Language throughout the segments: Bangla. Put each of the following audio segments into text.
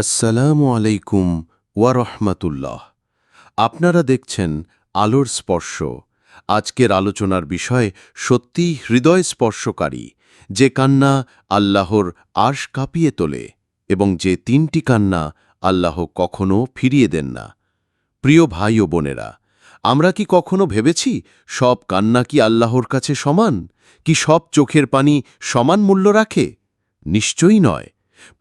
আসসালামু আলাইকুম ওয়ারহমাতুল্লাহ আপনারা দেখছেন আলোর স্পর্শ। আজকের আলোচনার বিষয় সত্যিই হৃদয় স্পর্শকারী, যে কান্না আল্লাহর আশ কাঁপিয়ে তোলে এবং যে তিনটি কান্না আল্লাহ কখনো ফিরিয়ে দেন না। প্রিয় ভাই ও বোনেরা, আমরা কি কখনো ভেবেছি সব কান্না কি আল্লাহর কাছে সমান? কি সব চোখের পানি সমান মূল্য রাখে? নিশ্চয়ই নয়।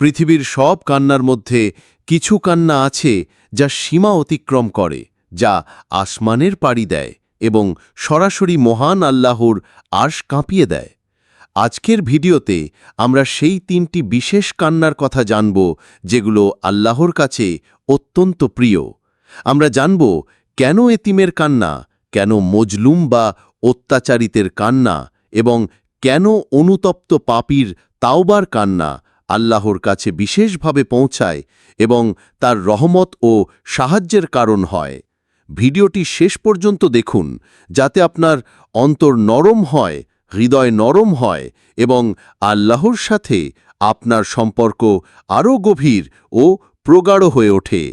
পৃথিবীর সব কান্নার মধ্যে কিছু কান্না আছে যা সীমা অতিক্রম করে, যা আসমানের পাড়ি দেয় এবং সরাসরি মহান আল্লাহর আশ কাঁপিয়ে দেয়। আজকের ভিডিওতে আমরা সেই তিনটি বিশেষ কান্নার কথা জানব যেগুলো আল্লাহর কাছে অত্যন্ত প্রিয়। আমরা জানব কেন এতিমের কান্না, কেন মজলুম বা অত্যাচারিতের কান্না এবং কেন অনুতপ্ত পাপীর তাওবার কান্না আল্লাহর কাছে বিশেষভাবে পৌঁছায় এবং তার রহমত ও সাহায্যের কারণ হয়। ভিডিওটি শেষ পর্যন্ত দেখুন, যাতে আপনার অন্তর নরম হয়, হৃদয় নরম হয় এবং আল্লাহর সাথে আপনার সম্পর্ক আরও গভীর ও প্রগাঢ় হয়ে ওঠে।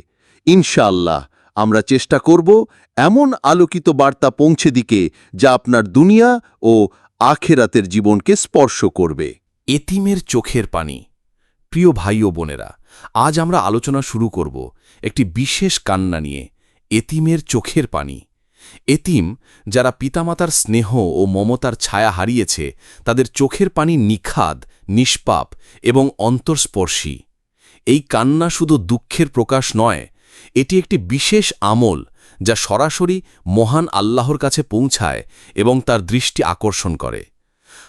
ইনশাআল্লাহ, আমরা চেষ্টা করব এমন আলোকিত বার্তা পৌঁছে দিকে যা আপনার দুনিয়া ও আখেরাতের জীবনকে স্পর্শ করবে। এতিমের চোখের পানি। প্রিয় ভাই ও বোনেরা, আজ আমরা আলোচনা শুরু করব একটি বিশেষ কান্না নিয়ে, এতিমের চোখের পানি। এতিম, যারা পিতামাতার স্নেহ ও মমতার ছায়া হারিয়েছে, তাদের চোখের পানি নিখাদ, নিষ্পাপ এবং অন্তর্স্পর্শী এই কান্না শুধু দুঃখের প্রকাশ নয়, এটি একটি বিশেষ আমল যা সরাসরি মহান আল্লাহর কাছে পৌঁছায় এবং তার দৃষ্টি আকর্ষণ করে।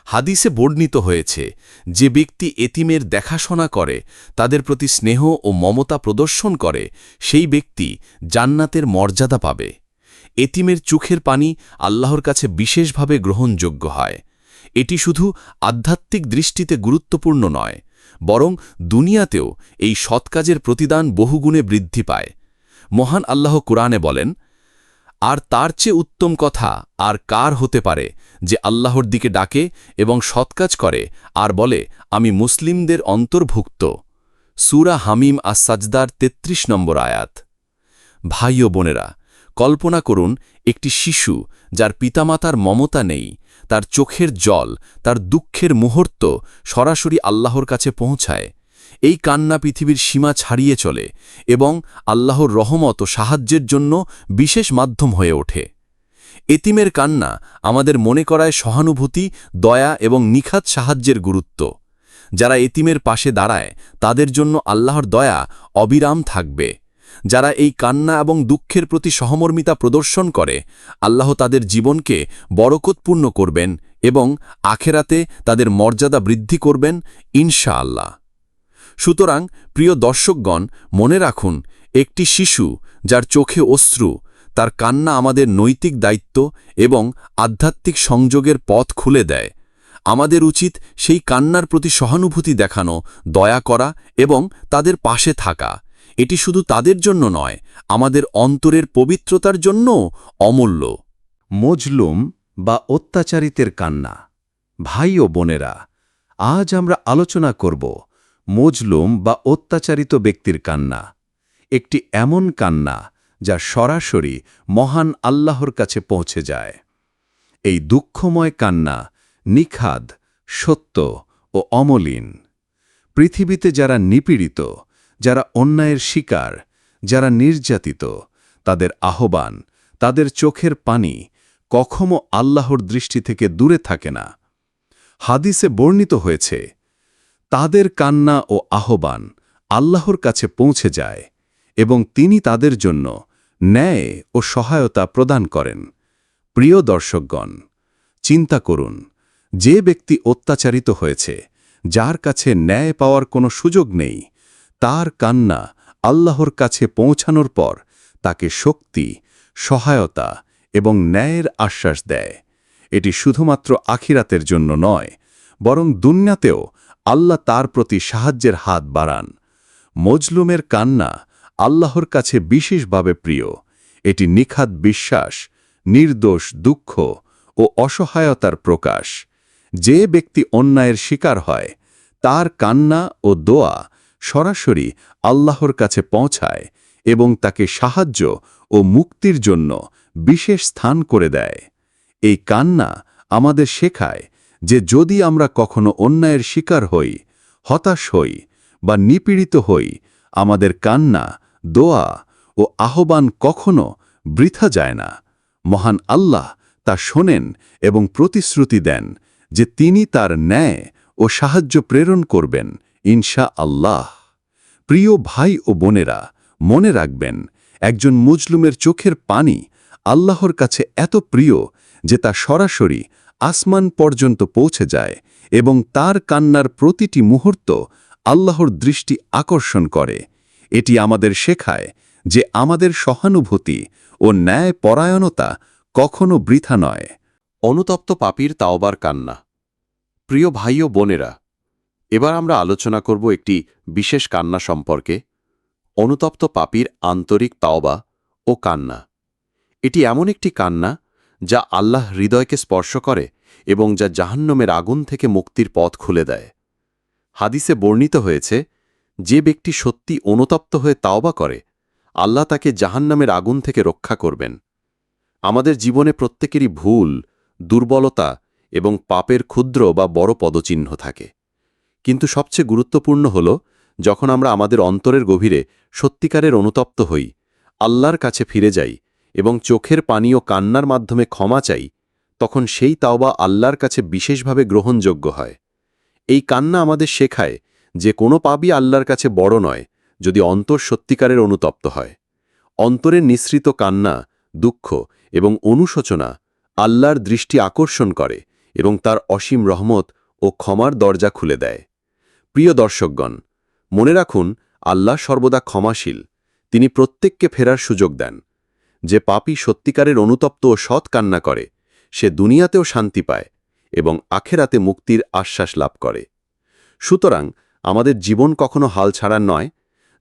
হাদিসে বর্ণিত হয়েছে, যে ব্যক্তি এতিমের দেখাশোনা করে, তাদের প্রতি স্নেহ ও মমতা প্রদর্শন করে, সেই ব্যক্তি জান্নাতের মর্যাদা পাবে। এতিমের চোখের পানি আল্লাহর কাছে বিশেষভাবে গ্রহণযোগ্য হয়। এটি শুধু আধ্যাত্মিক দৃষ্টিতে গুরুত্বপূর্ণ নয়, বরং দুনিয়াতেও এই সৎকাজের প্রতিদান বহুগুণে বৃদ্ধি পায়। মহান আল্লাহ কুরআনে বলেন আর তার চেয়ে উত্তম কথা আর কার হতে পারে যে আল্লাহর দিকে ডাকে এবং সৎকাজ করে আর বলে, আমি মুসলিমদের অন্তর্ভুক্ত সুরা হামিম আসাজদার ৩৩ নম্বর আয়াত। ভাই ও বোনেরা, কল্পনা করুন, একটি শিশু যার পিতামাতার মমতা নেই, তার চোখের জল, তার দুঃখের মুহূর্ত সরাসরি আল্লাহর কাছে পৌঁছায়। এই কান্না পৃথিবীর সীমা ছাড়িয়ে চলে এবং আল্লাহর রহমত ও সাহায্যের জন্য বিশেষ মাধ্যম হয়ে ওঠে। এতিমের কান্না আমাদের মনে করায় সহানুভূতি, দয়া এবং নিখাত সাহায্যের গুরুত্ব। যারা এতিমের পাশে দাঁড়ায়, তাদের জন্য আল্লাহর দয়া অবিরাম থাকবে। যারা এই কান্না এবং দুঃখের প্রতি সহমর্মিতা প্রদর্শন করে, আল্লাহ তাদের জীবনকে বরকতপূর্ণ করবেন এবং আখেরাতে তাদের মর্যাদা বৃদ্ধি করবেন, ইনশাআল্লাহ। সুতরাং, প্রিয় দর্শকগণ, মনে রাখুন, একটি শিশু যার চোখে অশ্রু, তার কান্না আমাদের নৈতিক দায়িত্ব এবং আধ্যাত্মিক সংযোগের পথ খুলে দেয়। আমাদের উচিত সেই কান্নার প্রতি সহানুভূতি দেখানো, দয়া করা এবং তাদের পাশে থাকা। এটি শুধু তাদের জন্য নয়, আমাদের অন্তরের পবিত্রতার জন্য অমূল্য। মজলুম বা অত্যাচারিতের কান্না। ভাই ও বোনেরা, আজ আমরা আলোচনা করব মজলুম বা অত্যাচারিত ব্যক্তির কান্না। একটি এমন কান্না যা সরাসরি মহান আল্লাহর কাছে পৌঁছে যায়। এই দুঃখময় কান্না নিখাদ, সত্য ও অমলিন। পৃথিবীতে যারা নিপীড়িত, যারা অন্যায়ের শিকার, যারা নির্যাতিত, তাদের আহ্বান, তাদের চোখের পানি কখনো আল্লাহর দৃষ্টি থেকে দূরে থাকে না। হাদিসে বর্ণিত হয়েছে তাদের কান্না ও আহ্বান আল্লাহর কাছে পৌঁছে যায় এবং তিনি তাদের জন্য ন্যায় ও সহায়তা প্রদান করেন। প্রিয় দর্শকগণ, চিন্তা করুন, যে ব্যক্তি অত্যাচারিত হয়েছে, যার কাছে ন্যায় পাওয়ার কোনো সুযোগ নেই, তার কান্না আল্লাহর কাছে পৌঁছানোর পর তাকে শক্তি, সহায়তা এবং ন্যায়ের আশ্বাস দেয়। এটি শুধুমাত্র আখিরাতের জন্য নয়, বরং দুনিয়াতেও আল্লাহ তার প্রতি সাহায্যের হাত বাড়ান। মজলুমের কান্না আল্লাহর কাছে বিশেষভাবে প্রিয়। এটি নিখাত বিশ্বাস, নির্দোষ দুঃখ ও অসহায়তার প্রকাশ। যে ব্যক্তি অন্যায়ের শিকার হয়, তার কান্না ও দোয়া সরাসরি আল্লাহর কাছে পৌঁছায় এবং তাকে সাহায্য ও মুক্তির জন্য বিশেষ স্থান করে দেয়। এই কান্না আমাদের শেখায় যে যদি আমরা কখনো অন্যায়ের শিকার হই, হতাশ হই, বা নিপীড়িত হই, আমাদের কান্না, দোয়া ও আহ্বান কখনো বৃথা যায় না। মহান আল্লাহ তা শোনেন এবং প্রতিশ্রুতি দেন যে তিনি তার ন্যায় ও সাহায্য প্রেরণ করবেন ইনশা আল্লাহ প্রিয় ভাই ও বোনেরা, মনে রাখবেন, একজন মুজলুমের চোখের পানি আল্লাহর কাছে এত প্রিয় যে তা সরাসরি আসমান পর্যন্ত পৌঁছে যায় এবং তার কান্নার প্রতিটি মুহূর্ত আল্লাহর দৃষ্টি আকর্ষণ করে। এটি আমাদের শেখায় যে আমাদের সহানুভূতি ও ন্যায় পরায়ণতা কখনো বৃথা নয়। অনুতপ্ত পাপির তাওবার কান্না। প্রিয় ভাই ও বোনেরা, এবার আমরা আলোচনা করব একটি বিশেষ কান্না সম্পর্কে। অনুতপ্ত পাপির আন্তরিক তাওবা ও কান্না। এটি এমন একটি কান্না যা আল্লাহ হৃদয়কে স্পর্শ করে এবং যা জাহান্নমের আগুন থেকে মুক্তির পথ খুলে দেয়। হাদিসে বর্ণিত হয়েছে, যে ব্যক্তি সত্যি অনুতপ্ত হয়ে তাওবা করে, আল্লাহ তাকে জাহান্নামের আগুন থেকে রক্ষা করবেন। আমাদের জীবনে প্রত্যেকেরই ভুল, দুর্বলতা এবং পাপের ক্ষুদ্র বা বড় পদচিহ্ন থাকে। কিন্তু সবচেয়ে গুরুত্বপূর্ণ হল, যখন আমরা আমাদের অন্তরের গভীরে সত্যিকারের অনুতপ্ত হই, আল্লাহর কাছে ফিরে যাই এবং চোখের পানি ও কান্নার মাধ্যমে ক্ষমা চাই, তখন সেই তাওবা আল্লাহর কাছে বিশেষভাবে গ্রহণযোগ্য হয়। এই কান্না আমাদের শেখায় যে কোনো পাপই আল্লাহর কাছে বড় নয়, যদি অন্তর সত্যিকারের অনুতপ্ত হয়। অন্তরের নিঃসৃত কান্না, দুঃখ এবং অনুশোচনা আল্লাহর দৃষ্টি আকর্ষণ করে এবং তার অসীম রহমত ও ক্ষমার দরজা খুলে দেয়। প্রিয় দর্শকগণ, মনে রাখুন, আল্লাহ সর্বদা ক্ষমাশীল, তিনি প্রত্যেককে ফেরার সুযোগ দেন। যে পাপী সত্যিকারের অনুতপ্ত ও সৎ কান্না করে, সে দুনিয়াতেও শান্তি পায় এবং আখেরাতে মুক্তির আশ্বাস লাভ করে। সুতরাং আমাদের জীবন কখনো হাল ছাড়ার নয়,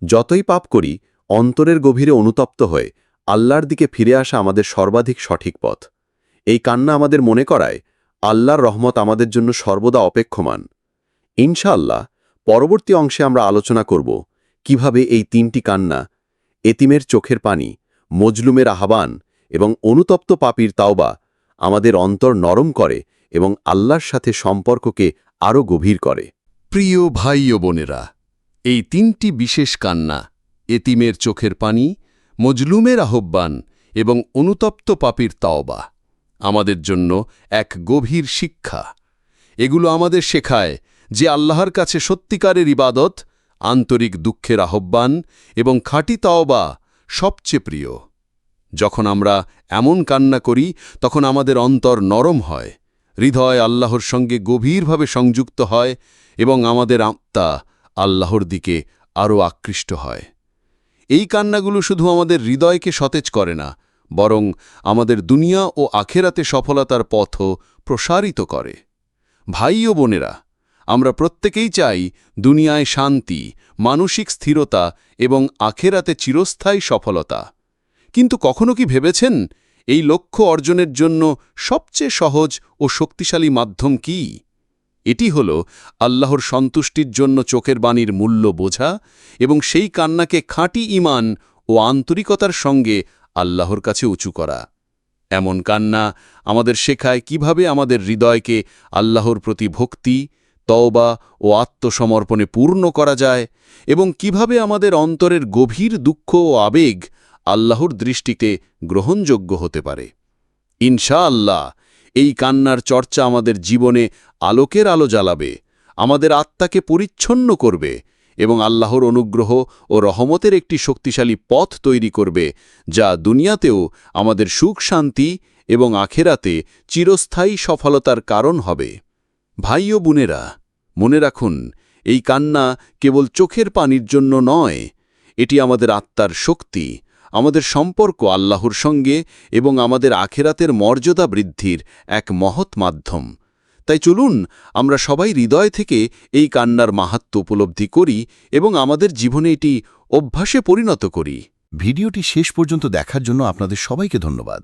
যতই পাপ করি, অন্তরের গভীরে অনুতপ্ত হয়ে আল্লাহর দিকে ফিরে আসা আমাদের সর্বাধিক সঠিক পথ। এই কান্না আমাদের মনে করায়, আল্লাহর রহমত আমাদের জন্য সর্বদা অপেক্ষমান। ইনশাআল্লাহ, পরবর্তী অংশে আমরা আলোচনা করব, কীভাবে এই তিনটি কান্না এতিমের চোখের পানি মজলুমের আহ্বান এবং অনুতপ্ত পাপির তাওবা আমাদের অন্তর নরম করে এবং আল্লাহর সাথে সম্পর্ককে আরও গভীর করে। প্রিয় ভাই ও বোনেরা, এই তিনটি বিশেষ কান্না, এতিমের চোখের পানি, মজলুমের আহ্বান এবং অনুতপ্ত পাপির তাওবা আমাদের জন্য এক গভীর শিক্ষা। এগুলো আমাদের শেখায় যে আল্লাহর কাছে সত্যিকারের ইবাদত, আন্তরিক দুঃখের আহ্বান এবং খাঁটি তাওবা সবচেয়ে প্রিয়। যখন আমরা এমন কান্না করি, তখন আমাদের অন্তর নরম হয়, হৃদয় আল্লাহর সঙ্গে গভীরভাবে সংযুক্ত হয় এবং আমাদের আত্মা আল্লাহর দিকে আরও আকৃষ্ট হয়। এই কান্নাগুলো শুধু আমাদের হৃদয়কে সতেজ করে না, বরং আমাদের দুনিয়া ও আখেরাতে সফলতার পথও প্রসারিত করে। ভাই ও বোনেরা আমরা প্রত্যেকেই চাই দুনিয়ায় শান্তি, মানসিক স্থিরতা এবং আখেরাতে চিরস্থায়ী সফলতা। কিন্তু কখনো কি ভেবেছেন এই লক্ষ্য অর্জনের জন্য সবচেয়ে সহজ ও শক্তিশালী মাধ্যম কি? এটি হল আল্লাহর সন্তুষ্টির জন্য চোখের বাণীর মূল্য বোঝা এবং সেই কান্নাকে খাঁটি ইমান ও আন্তরিকতার সঙ্গে আল্লাহর কাছে উঁচু করা। এমন কান্না আমাদের শেখায় কীভাবে আমাদের হৃদয়কে আল্লাহর প্রতি ভক্তি তওবা ও আত্মসমর্পণে পূর্ণ করা যায় এবং কীভাবে আমাদের অন্তরের গভীর দুঃখ ও আবেগ আল্লাহর দৃষ্টিতে গ্রহণযোগ্য হতে পারে। ইনশাআল্লাহ, এই কান্নার চর্চা আমাদের জীবনে আলোকের আলো জ্বালাবে, আমাদের আত্মাকে পরিচ্ছন্ন করবে এবং আল্লাহর অনুগ্রহ ও রহমতের একটি শক্তিশালী পথ তৈরি করবে যা দুনিয়াতেও আমাদের সুখ, শান্তি এবং আখেরাতে চিরস্থায়ী সফলতার কারণ হবে। ভাই ও বোনেরা, মনে রাখুন, এই কান্না কেবল চোখের পানির জন্য নয়, এটি আমাদের আত্মার শক্তি, আমাদের সম্পর্ক আল্লাহর সঙ্গে এবং আমাদের আখেরাতের মর্যাদা বৃদ্ধির এক মহৎ মাধ্যম। তাই চলুন, আমরা সবাই হৃদয় থেকে এই কান্নার মাহাত্ম উপলব্ধি করি এবং আমাদের জীবনে এটি অভ্যাসে পরিণত করি। ভিডিওটি শেষ পর্যন্ত দেখার জন্য আপনাদের সবাইকে ধন্যবাদ।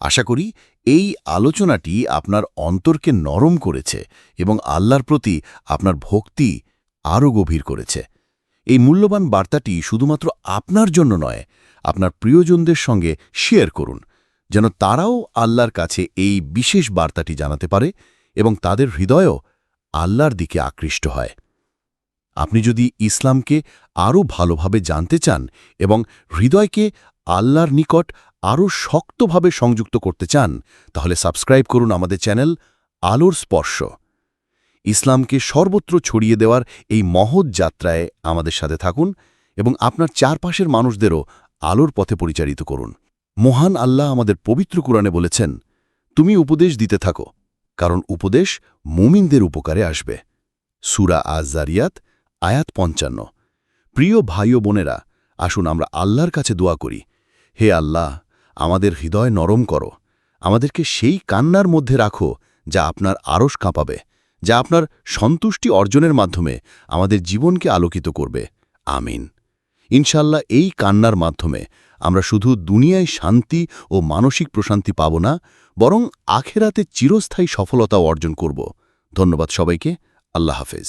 আশা করি এই আলোচনাটি আপনার অন্তরকে নরম করেছে এবং আল্লাহর প্রতি আপনার ভক্তি আরও গভীর করেছে। এই মূল্যবান বার্তাটি শুধুমাত্র আপনার জন্য নয়, আপনার প্রিয়জনদের সঙ্গে শেয়ার করুন, যেন তারাও আল্লাহর কাছে এই বিশেষ বার্তাটি জানাতে পারে এবং তাদের হৃদয়ও আল্লাহর দিকে আকৃষ্ট হয়। আপনি যদি ইসলামকে আরও ভালোভাবে জানতে চান এবং হৃদয়কে আল্লাহর নিকট আরও শক্তভাবে সংযুক্ত করতে চান, তাহলে সাবস্ক্রাইব করুন আমাদের চ্যানেল আলোর স্পর্শ। ইসলামকে সর্বত্র ছড়িয়ে দেওয়ার এই মহৎ যাত্রায় আমাদের সাথে থাকুন এবং আপনার চারপাশের মানুষদেরও আলোর পথে পরিচালিত করুন। মহান আল্লাহ আমাদের পবিত্র কুরআনে বলেছেন, তুমি উপদেশ দিতে থাকো, কারণ উপদেশ মুমিনদের উপকারে আসবে। সুরা আজ জারিয়াত আয়াত পঞ্চান্ন। প্রিয় ভাই ও বোনেরা, আসুন আমরা আল্লাহর কাছে দোয়া করি, হে আল্লাহ আমাদের হৃদয় নরম করো। আমাদেরকে সেই কান্নার মধ্যে রাখো যা আপনার আরস কাঁপাবে, যা আপনার সন্তুষ্টি অর্জনের মাধ্যমে আমাদের জীবনকে আলোকিত করবে। আমিন। ইনশাল্লাহ এই কান্নার মাধ্যমে আমরা শুধু দুনিয়ায় শান্তি ও মানসিক প্রশান্তি পাব না, বরং আখেরাতে চিরস্থায়ী সফলতাও অর্জন করব। ধন্যবাদ সবাইকে। আল্লাহ হাফেজ।